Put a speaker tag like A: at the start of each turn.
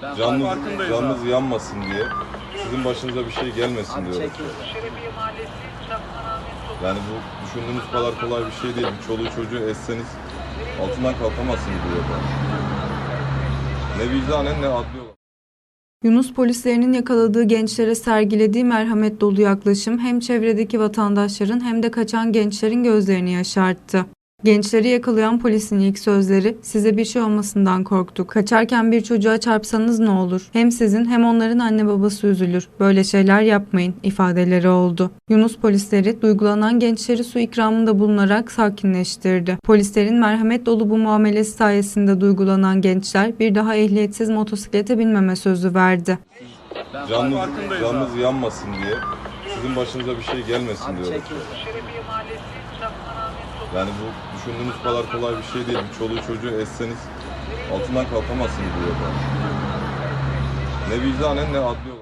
A: Canınız, canınız yanmasın diye, sizin başınıza bir şey gelmesin diyoruz. Yani bu düşündüğünüz kadar kolay bir şey değil. Bir çoluğu çocuğu esseniz altından kalkamazsınız yola. Ne vicdanen ne adli olarak.
B: Yunus polislerinin yakaladığı gençlere sergilediği merhamet dolu yaklaşım hem çevredeki vatandaşların hem de kaçan gençlerin gözlerini yaşarttı. Gençleri yakalayan polisin ilk sözleri size bir şey olmasından korktuk. Kaçarken bir çocuğa çarpsanız ne olur? Hem sizin hem onların anne babası üzülür. Böyle şeyler yapmayın ifadeleri oldu. Yunus polisleri duygulanan gençleri su ikramında bulunarak sakinleştirdi. Polislerin merhamet dolu bu muamelesi sayesinde duygulanan gençler bir daha ehliyetsiz motosiklete binmeme sözü verdi.
A: Canınız, canınız yanmasın diye, sizin başınıza bir şey gelmesin diyoruz. Yani bu düşündüğünüz kadar kolay bir şey değil. Bir çoluğu çocuğu esseniz altından kalkamazsınız bu yola. Ne vicdanen ne adli olarak.